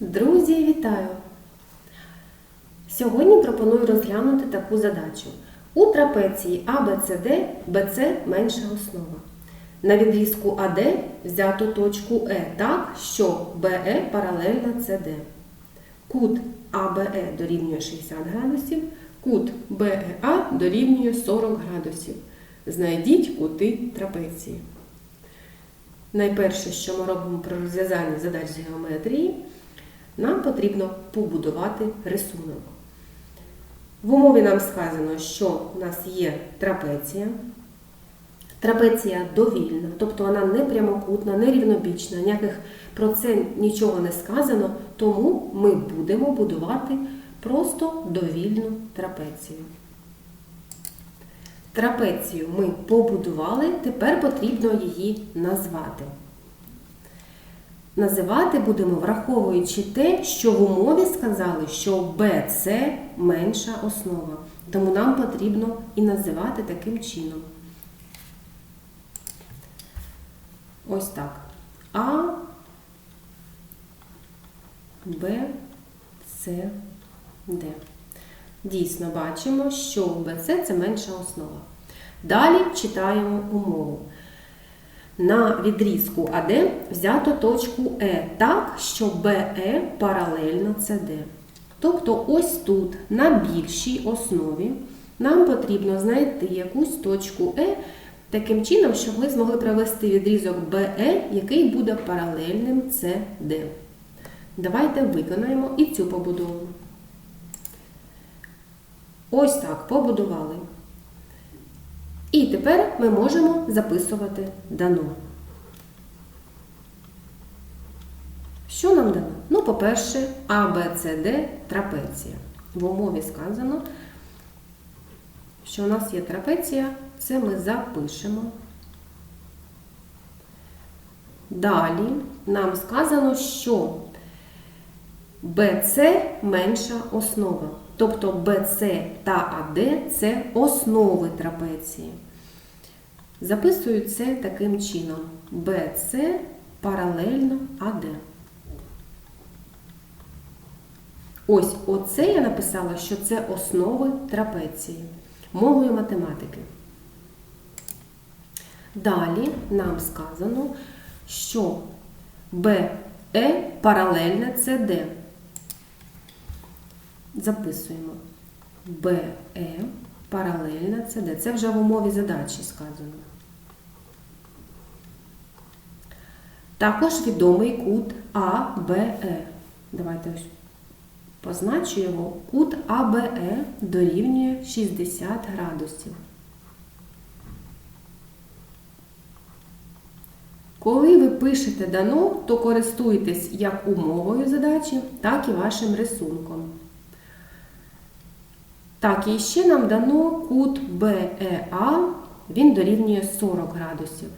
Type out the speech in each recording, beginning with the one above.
Друзі, вітаю! Сьогодні пропоную розглянути таку задачу. У трапеції ABCD BC менша основа. На відрізку АД взято точку Е так, що BE паралельна CD. Кут ABE дорівнює 60 градусів, кут BEA дорівнює 40 градусів. Знайдіть кути трапеції. Найперше, що ми робимо при розв'язанні задач з геометрії, нам потрібно побудувати рисунок. В умові нам сказано, що у нас є трапеція. Трапеція довільна, тобто вона не прямокутна, не рівнобічна, ніяких про це нічого не сказано, тому ми будемо будувати просто довільну трапецію. Трапецію ми побудували, тепер потрібно її назвати. Називати будемо, враховуючи те, що в умові сказали, що BC менша основа. Тому нам потрібно і називати таким чином. Ось так. А, Б, С, Д. Дійсно бачимо, що BC це менша основа. Далі читаємо умову. На відрізку АД взято точку Е так, що БЕ паралельно СД. Тобто ось тут, на більшій основі, нам потрібно знайти якусь точку Е таким чином, щоб ми змогли провести відрізок БЕ, який буде паралельним СД. Давайте виконаємо і цю побудову. Ось так побудували. І тепер ми можемо записувати дано. Що нам дано? Ну, по-перше, А, Б, С, Д трапеція. В умові сказано, що у нас є трапеція, це ми запишемо. Далі нам сказано, що БЦ менша основа. Тобто BC та AD – це основи трапеції. Записую це таким чином. BC паралельно AD. Ось оце я написала, що це основи трапеції. Мовою математики. Далі нам сказано, що BE паралельне CD. Записуємо BE паралельна CD. Це вже в умові задачі сказано. Також відомий кут ABE. Давайте ось позначу його. Кут ABE дорівнює 60 градусів. Коли ви пишете дано, то користуйтесь як умовою задачі, так і вашим рисунком. Так, і ще нам дано кут BEA, він дорівнює 40 градусів.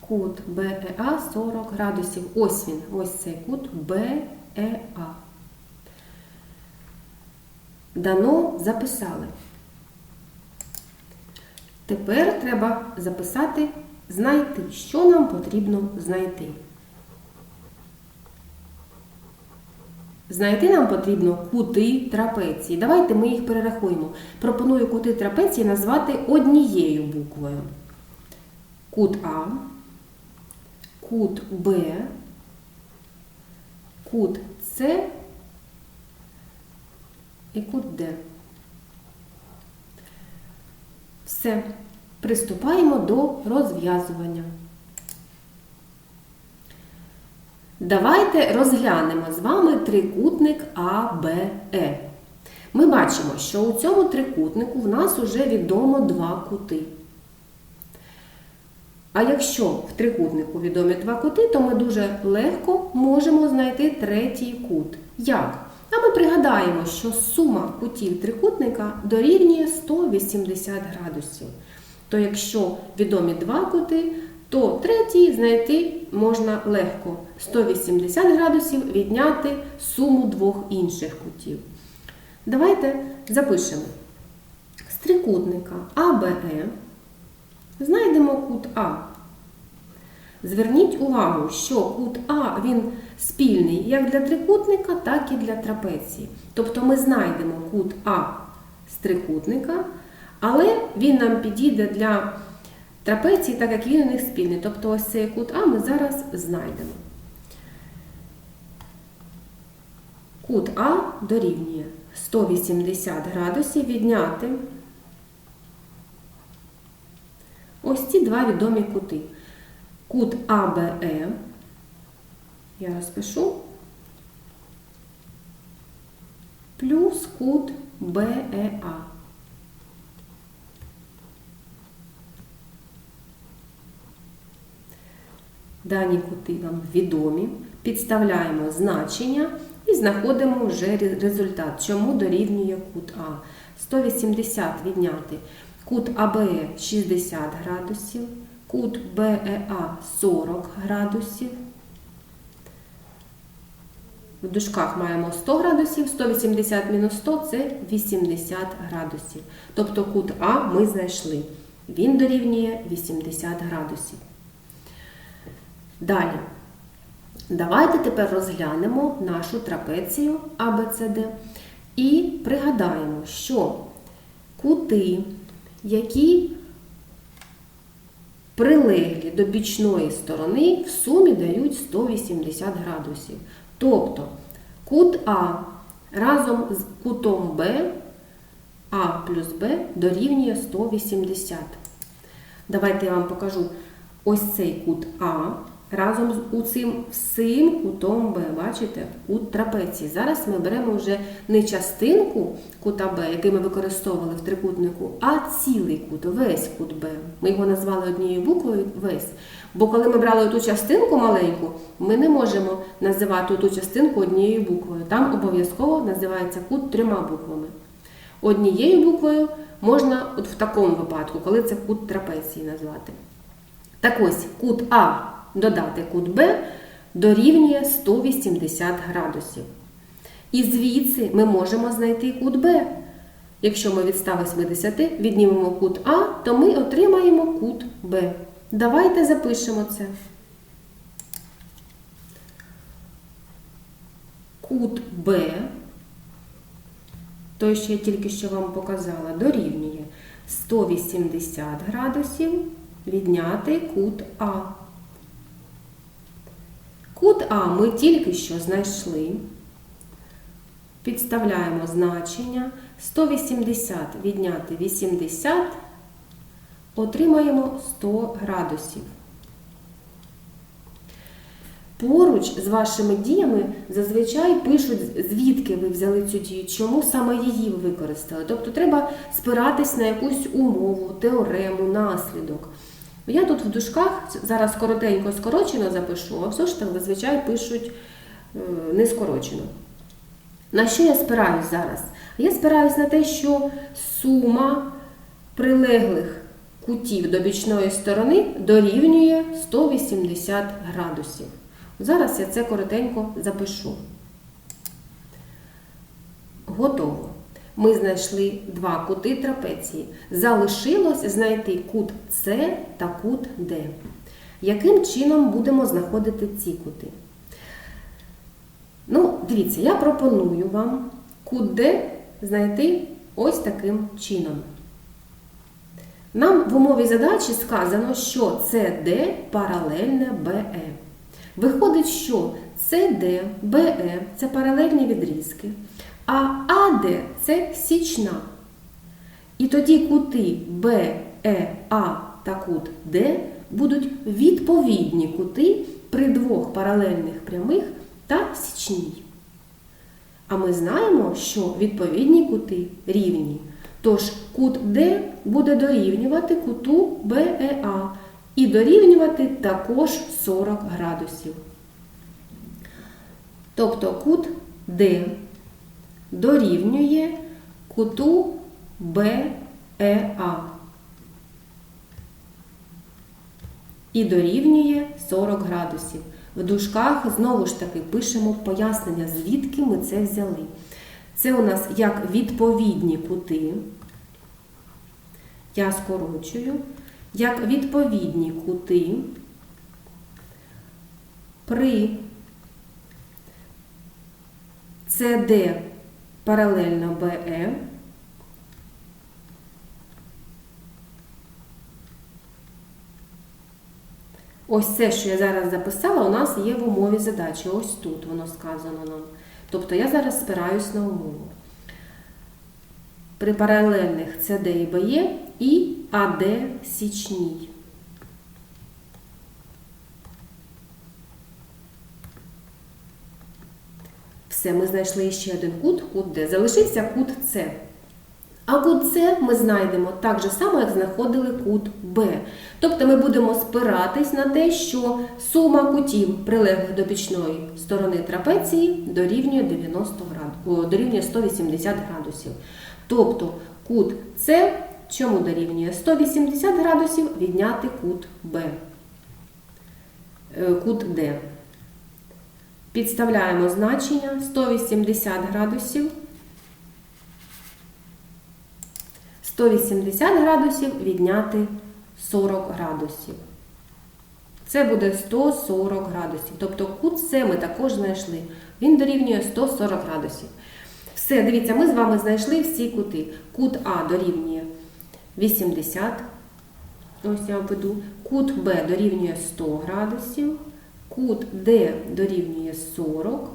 Кут BEA 40 градусів. Ось він, ось цей кут BEA. Дано записали. Тепер треба записати, знайти, що нам потрібно знайти. Знайти нам потрібно кути трапеції. Давайте ми їх перерахуємо. Пропоную кути трапеції назвати однією буквою. Кут А, кут Б, кут С і кут Д. Все. Приступаємо до розв'язування. Давайте розглянемо з вами трикутник АБЕ. Ми бачимо, що у цьому трикутнику в нас вже відомо два кути. А якщо в трикутнику відомі два кути, то ми дуже легко можемо знайти третій кут. Як? А ми пригадаємо, що сума кутів трикутника дорівнює 180 градусів. То якщо відомі два кути, то третій знайти можна легко. 180 градусів відняти суму двох інших кутів. Давайте запишемо. З трикутника АБЕ знайдемо кут А. Зверніть увагу, що кут А він спільний як для трикутника, так і для трапеції. Тобто ми знайдемо кут А з трикутника, але він нам підійде для трапеції, так як він у них спільний. Тобто ось цей кут А ми зараз знайдемо. Кут А дорівнює 180 градусів відняти ось ці два відомі кути. Кут АБЕ, я розпишу, плюс кут БЕА. Дані кути нам відомі, підставляємо значення і знаходимо вже результат, чому дорівнює кут А. 180 відняти кут АБЕ 60 градусів, кут БЕА 40 градусів. В дужках маємо 100 градусів, 180 мінус 100 це 80 градусів. Тобто кут А ми знайшли. Він дорівнює 80 градусів. Далі. Давайте тепер розглянемо нашу трапецію ABCD і пригадаємо, що кути, які прилеглі до бічної сторони, в сумі дають 180 градусів. Тобто кут А разом з кутом Б, А плюс Б дорівнює 180. Давайте я вам покажу ось цей кут А разом з цим всім кутом Б. Бачите? Кут трапеції. Зараз ми беремо вже не частинку кута Б, який ми використовували в трикутнику, а цілий кут, весь кут Б. Ми його назвали однією буквою весь. Бо коли ми брали ту частинку маленьку, ми не можемо називати ту частинку однією буквою. Там обов'язково називається кут трьома буквами. Однією буквою можна от в такому випадку, коли це кут трапеції назвати. Так ось кут А додати кут Б дорівнює 180 градусів. І звідси ми можемо знайти кут Б. Якщо ми від 180 віднімемо кут А, то ми отримаємо кут Б. Давайте запишемо це. Кут Б, той, що я тільки що вам показала, дорівнює 180 градусів відняти кут А. Кут А ми тільки що знайшли. Підставляємо значення 180 відняти 80, отримаємо 100 градусів. Поруч з вашими діями зазвичай пишуть, звідки ви взяли цю дію, чому саме її ви використали. Тобто треба спиратись на якусь умову, теорему, наслідок. Я тут в дужках зараз коротенько скорочено запишу, а ж так зазвичай пишуть не скорочено. На що я спираюсь зараз? Я спираюсь на те, що сума прилеглих кутів до бічної сторони дорівнює 180 градусів. Зараз я це коротенько запишу. Готово. Ми знайшли два кути трапеції. Залишилось знайти кут С та кут Д. Яким чином будемо знаходити ці кути? Ну, дивіться, я пропоную вам кут Д знайти ось таким чином. Нам в умові задачі сказано, що CD паралельне BE. Виходить, що CD, BE це паралельні відрізки. А АД це січна. І тоді кути БЕА та кут Д будуть відповідні кути при двох паралельних прямих та січній. А ми знаємо, що відповідні кути рівні. Тож кут Д буде дорівнювати куту БЕА і дорівнювати також 40 градусів. Тобто кут Д дорівнює куту БЕА і дорівнює 40 градусів. В дужках знову ж таки пишемо пояснення, звідки ми це взяли. Це у нас як відповідні кути. Я скорочую. як відповідні кути при CD паралельно BE Ось це, що я зараз записала, у нас є в умові задачі. Ось тут воно сказано нам. Тобто я зараз спираюсь на умову. При паралельних CD і BE і AD січній. Все, ми знайшли ще один кут, кут Д. Залишився кут С. А кут С ми знайдемо так же само, як знаходили кут Б. Тобто ми будемо спиратись на те, що сума кутів, прилеглих до бічної сторони трапеції, дорівнює 90 градусів, дорівнює 180 градусів. Тобто кут С чому дорівнює 180 градусів відняти кут Б. Е, Кут Д. Підставляємо значення 180 градусів. 180 градусів відняти 40 градусів. Це буде 140 градусів. Тобто кут С ми також знайшли. Він дорівнює 140 градусів. Все, дивіться, ми з вами знайшли всі кути. Кут А дорівнює 80. Ось я введу. Кут Б дорівнює 100 градусів. Кут Д дорівнює 40.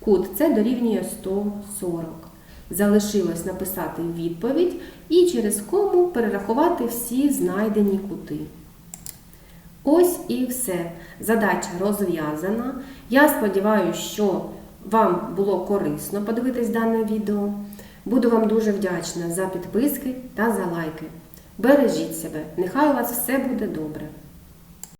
Кут С дорівнює 140. Залишилось написати відповідь і через кому перерахувати всі знайдені кути. Ось і все. Задача розв'язана. Я сподіваюся, що вам було корисно подивитись дане відео. Буду вам дуже вдячна за підписки та за лайки. Бережіть себе, нехай у вас все буде добре.